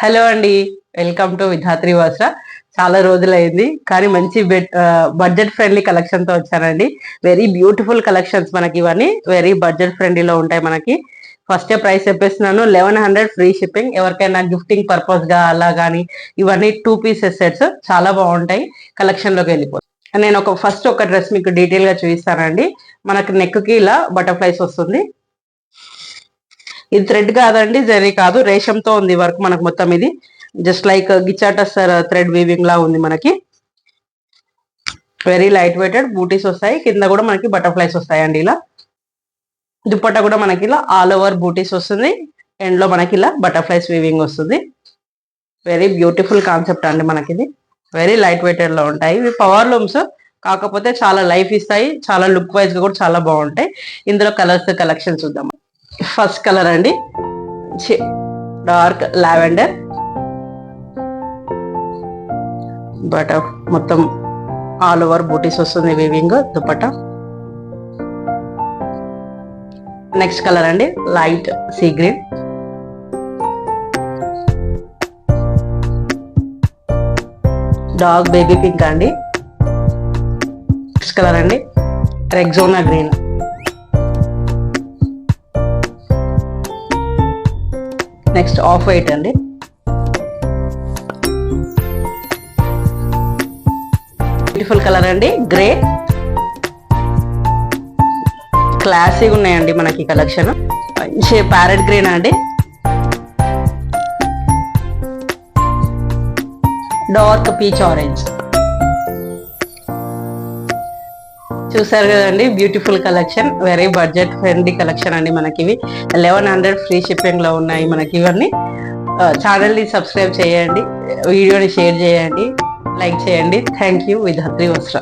Hello అండి welcome to Vidhatri వస్త్ర చాలా రోజులైంది కానీ మంచి బడ్జెట్ ఫ్రెండ్లీ కలెక్షన్తో వచ్చానండి. వెరీ బ్యూటిఫుల్ కలెక్షన్స్ మనకి ఇవన్నీ. వెరీ బడ్జెట్ ఫ్రెండ్లీలో ఉంటాయి మనకి. ఫస్ట్ ప్రైస్ చెప్పేస్తున్నాను లెవెన్ హండ్రెడ్ ఫ్రీ షిప్పింగ్ ఎవరికైనా గిఫ్టింగ్ పర్పస్గా అలా కానీ ఇవన్నీ టూ పీసెస్ సెట్స్ చాలా బాగుంటాయి. కలెక్షన్లోకి వెళ్ళిపోతాయి నేను ఒక ఫస్ట్ ఒక డ్రెస్ మీకు డీటెయిల్గా చూపిస్తానండి. మనకి నెక్కి ఇలా బటర్ఫ్లైస్ వస్తుంది. ఇది థ్రెడ్ కాదండి జరీ కాదు రేషంతో ఉంది వర్క్ మనకు మొత్తం ఇది. జస్ట్ లైక్ గిచ్చాటస్టర్ థ్రెడ్ వీవింగ్ లా ఉంది మనకి. వెరీ లైట్ వెయిటెడ్ బూటీస్ వస్తాయి. కింద కూడా మనకి బటర్ఫ్లైస్ వస్తాయండి ఇలా. దుప్పట్ట కూడా మనకి ఇలా ఆల్ ఓవర్ బూటీస్ వస్తుంది. ఎండ్లో మనకి ఇలా బటర్ఫ్లైస్ వీవింగ్ వస్తుంది. వెరీ బ్యూటిఫుల్ కాన్సెప్ట్ అండి మనకి ఇది. వెరీ లైట్ వెయిటెడ్లో ఉంటాయి. ఇవి పవర్ లూమ్స్ కాకపోతే చాలా లైఫ్ ఇస్తాయి. చాలా లుక్ వైజ్గా కూడా చాలా బాగుంటాయి. ఇందులో కలర్స్ కలెక్షన్ చూద్దాం. ఫస్ట్ కలర్ అండి. Dark lavender. బట్ మొత్తం ఆల్ ఓవర్ బూటీస్ వస్తుంది వివింగ్ దుపట్ట. నెక్స్ట్ కలర్ అండి లైట్ సీ గ్రీన్. డాగ్ బేబీ పింక్ అండి. నెక్స్ట్ కలర్ అండి రెగ్జోనా గ్రీన్. నెక్స్ట్ ఆఫ్ వైట్ అండి. బ్యూటిఫుల్ కలర్ అండి. గ్రే క్లాసీగా ఉన్నాయండి మనకి కలెక్షన్ మంచి ప్యారెట్ గ్రీన్ అండి. డార్క్ పీచ్ ఆరెంజ్ చూసారు కదండి beautiful collection very budget friendly collection అండి మనకి ఇవి లెవెన్ హండ్రెడ్ ఫ్రీ షిప్పింగ్లో ఉన్నాయి మనకి ఇవన్నీ ఛానల్ని సబ్స్క్రైబ్ చేయండి వీడియోని షేర్ చేయండి లైక్ చేయండి. థ్యాంక్ యూ విత్ హత్రి వస్త్ర